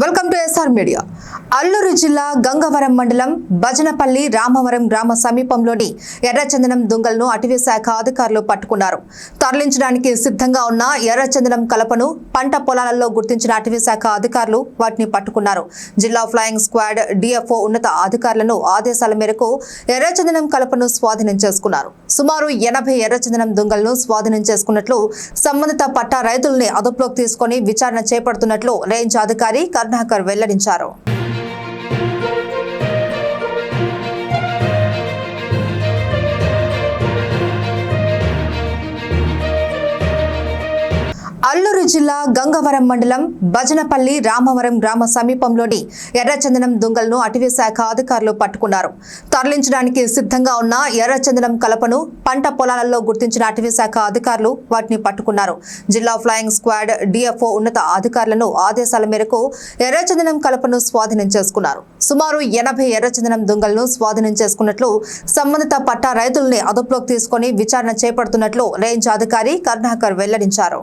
Welcome to SR media. Alluri జిల్లా గంగవరం మండలం భజనపల్లి రామవరం గ్రామ సమీపంలోని ఎర్రచందనం దుంగలను అటవీ శాఖ అధికారులు పట్టుకున్నారు. తరలించడానికి సిద్ధంగా ఉన్న ఎర్రచందనం కలపను పంట పొలాలలో గుర్తించిన అటవీ శాఖ అధికారులు వాటిని పట్టుకున్నారు. జిల్లా ఫ్లయింగ్ స్క్వాడ్ డిఎఫ్ఓ ఉన్నత అధికారులను ఆదేశాల మేరకు ఎర్రచందనం కలపను స్వాధీనం చేసుకున్నారు. సుమారు ఎనభై ఎర్రచందనం దుంగలను స్వాధీనం చేసుకున్నట్లు సంబంధిత పట్టా రైతుల్ని అదుపులోకి తీసుకొని విచారణ చేపడుతున్నట్లు రేంజ్ అధికారి కరుణాకర్ వెల్లడించారు. అల్లూరు జిల్లా గంగవరం మండలం భజనపల్లి రామవరం గ్రామ సమీపంలోని ఎర్రచందనం దుంగలను అటవీ శాఖ అధికారులు పట్టుకున్నారు. తరలించడానికి సిద్ధంగా ఉన్న ఎర్రచందనం కలపను పంట పొలాలలో గుర్తించిన అటవీ శాఖ అధికారులు వాటిని పట్టుకున్నారు. జిల్లా ఫ్లయింగ్ స్క్వాడ్ డిఎఫ్ఓ ఉన్నత అధికారులను ఆదేశాల మేరకు ఎర్రచందనం కలపను స్వాధీనం చేసుకున్నారు. సుమారు ఎనభై ఎర్రచందనం దుంగలను స్వాధీనం చేసుకున్నట్లు సంబంధిత పట్టా రైతుల్ని అదుపులోకి తీసుకొని విచారణ చేపడుతున్నట్లు రేంజ్ అధికారి కరుణాకర్ వెల్లడించారు.